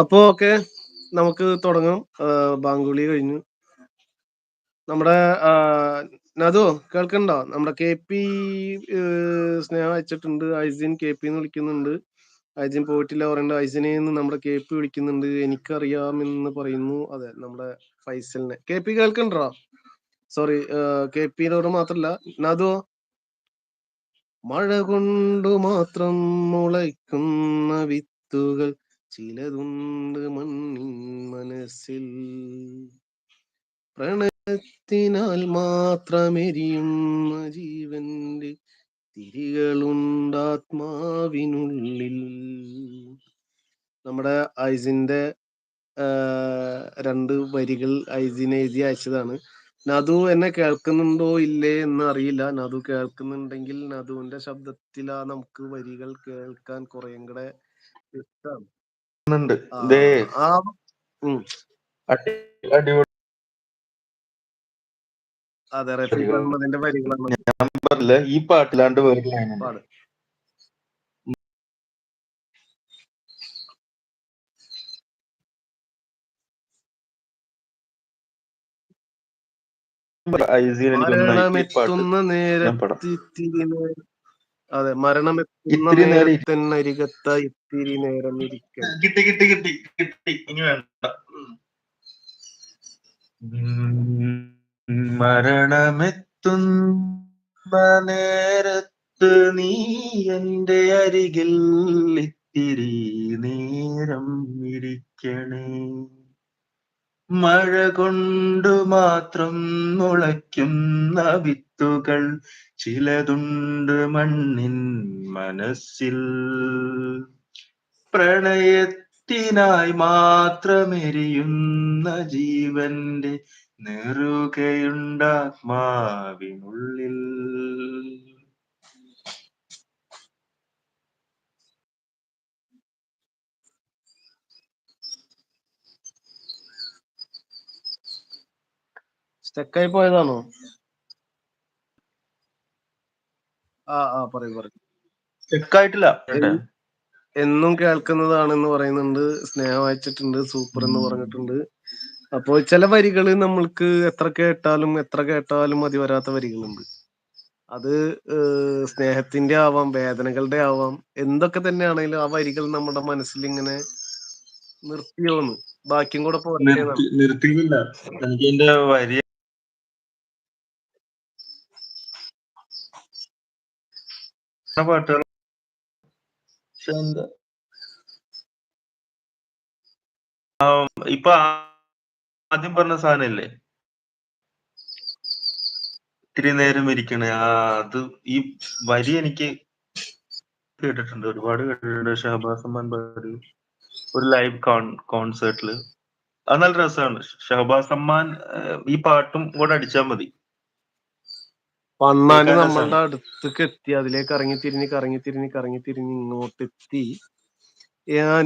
അപ്പോ ഓക്കെ നമുക്ക് തുടങ്ങാം. ബാങ്കുളി കഴിഞ്ഞു. നമ്മുടെ നദു കേൾക്കണ്ടോ? നമ്മുടെ കെ പി സ്നേഹം അയച്ചിട്ടുണ്ട്. ഐസിൻ കെ പി എന്ന് വിളിക്കുന്നുണ്ട്. ഐസിൻ പോയിട്ടില്ല പറയണ്ട. ഐസിനെന്ന് നമ്മുടെ കെ പി വിളിക്കുന്നുണ്ട്. എനിക്കറിയാമെന്ന് പറയുന്നു. അതെ നമ്മുടെ ഫൈസലിനെ. കെ പി കേൾക്കണ്ടോ? സോറി കെ പിന്നോട് മാത്രല്ല. നതു മഴ കൊണ്ടു മാത്രം മുളയ്ക്കുന്ന വിത്തുകൾ ചിലതുണ്ട് മണ്ണിൻ മനസ്സിൽ. പ്രണയത്തിനാൽ മാത്രമെരിയുന്ന ജീവന്റെ തിരികളുണ്ടാത്മാവിനുള്ളിൽ. നമ്മുടെ ഐസിന്റെ രണ്ട് വരികൾ ഐസിന് എഴുതി അയച്ചതാണ്. നദു എന്നെ കേൾക്കുന്നുണ്ടോ ഇല്ലേ എന്ന് അറിയില്ല. നദു കേൾക്കുന്നുണ്ടെങ്കിൽ നദുവിന്റെ ശബ്ദത്തിലാ നമുക്ക് വരികൾ കേൾക്കാൻ കുറേം കൂടെ ഇഷ്ടമാണ് ണ്ട്. ദേ ഉം. അടി അടിപൊളി. അതെ റഫീഖ് അഹമ്മദിന്റെ വരികളാണ് ഞാൻ പറഞ്ഞില്ല ഈ പാട്ടിലാണ്ട് വേറെ ലൈനുണ്ട് പാട്. ഐസിയിൽ എനിക്ക് ഒന്നായിട്ട് ഈ പാട്ട് മരണമെത്തുന്ന ഞാൻ പാടാം നേരത്ത് അതെ ഇരി- നേരത്തരികത്ത ഇത്തിരി നേരം ഇരിക്കണം കിട്ടി കിട്ടി കിട്ടി കിട്ടി. ഇനി വേണ്ട. മരണമെത്തുന്ന നേരത്ത് നീ എന്റെ അരികിൽ ഇത്തിരി നേരം ഇരിക്കണേ. മഴ കൊണ്ടു മാത്രം മുളയ്ക്കുന്ന വിത്തുകൾ ചിലതുണ്ട് മണ്ണിൻ മനസ്സിൽ. പ്രണയത്തിനായി മാത്രമെരിയുന്ന ജീവന്റെ നെറുകയുണ്ടാത്മാവിനുള്ളിൽ സ്റ്റക്കായി പോയതാണോ ആ ആ പറയൂ പറയൂ. സ്റ്റെക്കായിട്ടില്ല എന്നും കേൾക്കുന്നതാണെന്ന് പറയുന്നുണ്ട്. സ്നേഹം വായിച്ചിട്ടുണ്ട് സൂപ്പർ എന്ന്. പറഞ്ഞിട്ടുണ്ട്. അപ്പോൾ ചില വരികൾ നമ്മൾക്ക് എത്ര കേട്ടാലും എത്ര കേട്ടാലും മതി വരാത്ത വരികളുണ്ട്. അത് ഏഹ്, സ്നേഹത്തിന്റെ ആവാം വേദനകളുടെ ആവാം എന്തൊക്കെ തന്നെയാണെങ്കിലും ആ വരികൾ നമ്മുടെ മനസ്സിൽ ഇങ്ങനെ നിർത്തിയോന്ന്. ബാക്കിയും കൂടെ നിർത്തി നിർത്തിയില്ല എനിക്ക് എന്റെ വരി പാട്ടുകൾ. പക്ഷെ എന്താ ഇപ്പൊ ആദ്യം പറഞ്ഞ സാധനല്ലേ? ഇത്തിരി നേരം ഇരിക്കണേ. ആ അത് ഈ വരി എനിക്ക് കേട്ടിട്ടുണ്ട്. ഒരുപാട് കേട്ടിട്ടുണ്ട്. ഷഹബാസ് അമ്മാൻ പാടി. ഒരു ലൈവ് കോൺസേർട്ടിൽ അത് നല്ല രസമാണ് ഷഹബാസ് അമ്മാൻ ഈ പാട്ടും കൂടെ അടിച്ചാൽ മതി. പണ്ണാന് നമ്മളുടെ. അടുത്തേക്ക് എത്തി അതിലേക്ക് ഇറങ്ങി തിരിഞ്ഞ് കറങ്ങി തിരിഞ്ഞ് കറങ്ങി തിരിഞ്ഞ് ഇങ്ങോട്ട് എത്തി ഞാൻ